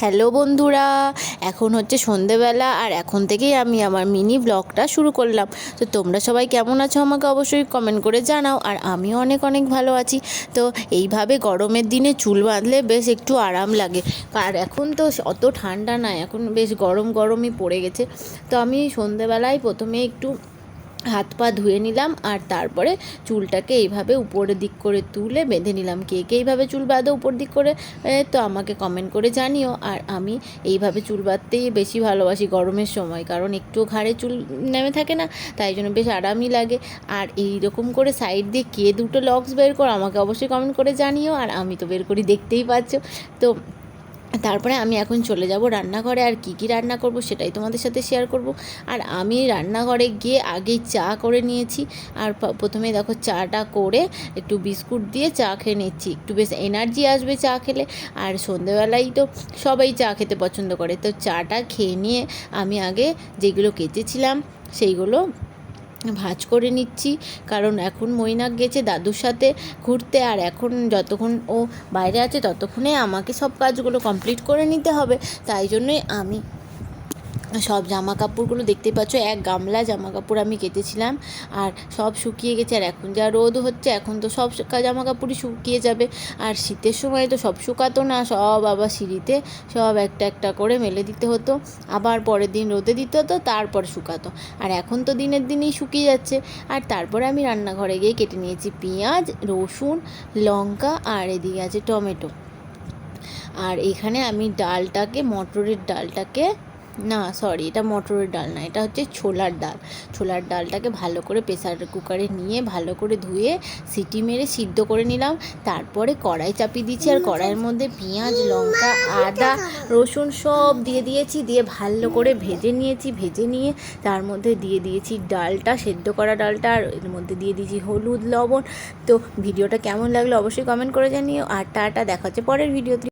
Hello বন্ধুরা, এখন হচ্ছে সন্ধেবেলা আর এখন থেকেই আমি আমার মিনি ব্লগটা শুরু করলাম। তো তোমরা সবাই কেমন আছো আমাকে অবশ্যই কমেন্ট করে জানাও আর আমিও অনেক অনেক ভালো আছি। তো এইভাবে গরমের দিনে চুল বাঁধলে বেশ একটু আরাম লাগে। আর এখন তো অত ঠান্ডা না, এখন বেশ গরম গরমই পড়ে গেছে। তো আমি সন্ধেবেলায় প্রথমে একটু হাত পা ধুয়ে নিলাম আর তারপরে চুলটাকে এইভাবে উপরের দিক করে তুলে বেঁধে নিলাম। কে কে এইভাবে চুল বাঁধো উপর দিক করে তো আমাকে কমেন্ট করে জানিও। আর আমি এইভাবে চুল বাঁধতেই বেশি ভালোবাসি গরমের সময়, কারণ একটু ঘাড়ে চুল নেমে থাকে না, তাই জন্য বেশ আরামই লাগে। আর এই রকম করে সাইড দিয়ে কে দুটো লক্স বের করো, আমাকে অবশ্যই কমেন্ট করে জানিও। আর আমি তো বের করি দেখতেই পাচ্ছ। তো তারপরে আমি এখন চলে যাব রান্নাঘরে, আর কি কি রান্না করব সেটাই তোমাদের সাথে শেয়ার করব। আর আমি রান্নাঘরে গিয়ে আগেই চা করে নিয়েছি, আর প্রথমে দেখো চাটা করে একটু বিস্কুট দিয়ে চা খেয়ে নিচ্ছি। একটু বেশ এনার্জি আসবে চা খেলে, আর সন্ধেবেলায় তো সবাই চা খেতে পছন্দ করে। তো চাটা খেয়ে নিয়ে আমি আগে যেগুলো কেচেছিলাম, সেইগুলো ভাজ করে নিচ্ছি। কারণ এখন মৈনাক গেছে দাদুর সাথে ঘুরতে আর এখন যতক্ষণ ও বাইরে আছে ততক্ষণে আমাকে সব কাজগুলো কমপ্লিট করে নিতে হবে। তাই জন্যই আমি সব জামা কাপড়গুলো দেখতে পাচ্ছ, এক গামলা জামা কাপড় আমি কেটেছিলাম আর সব শুকিয়ে গেছে আর এখন যা রোদ হচ্ছে, এখন তো সব জামা কাপড়ই শুকিয়ে যাবে। আর শীতের সময় তো সব শুকাতো না, সব আবার সিঁড়িতে সব একটা একটা করে মেলে দিতে হতো। আবার পরের দিন রোদে দিতে হতো, তারপর শুকাতো। আর এখন তো দিনের দিনই শুকিয়ে যাচ্ছে। আর তারপরে আমি রান্নাঘরে গিয়ে কেটে নিয়েছি পেঁয়াজ, রসুন, লঙ্কা আর এদিকে আছে টমেটো। আর এখানে আমি ডালটাকে, মটরের ডালটাকে না সরি এটা মটরের ডাল না, এটা হচ্ছে ছোলার ডাল। ছোলার ডালটাকে ভালো করে প্রেসার কুকারে নিয়ে, ভালো করে ধুয়ে সিটি মেরে সিদ্ধ করে নিলাম। তারপরে কড়াই চাপিয়ে দিয়েছি, আর কড়াইয়ের মধ্যে পেঁয়াজ, লঙ্কা, আদা, রসুন সব দিয়ে দিয়েছি, দিয়ে ভালো করে ভেজে নিয়েছি, ভেজে নিয়ে তার মধ্যে দিয়ে দিয়েছি ডালটা, সেদ্ধ করা ডালটা, আর এর মধ্যে দিয়ে দিয়েছি হলুদ, লবণ। তো ভিডিওটা কেমন লাগল অবশ্যই কমেন্ট করে জানিও, আর টাটা, দেখা হচ্ছে পরের ভিডিওতে।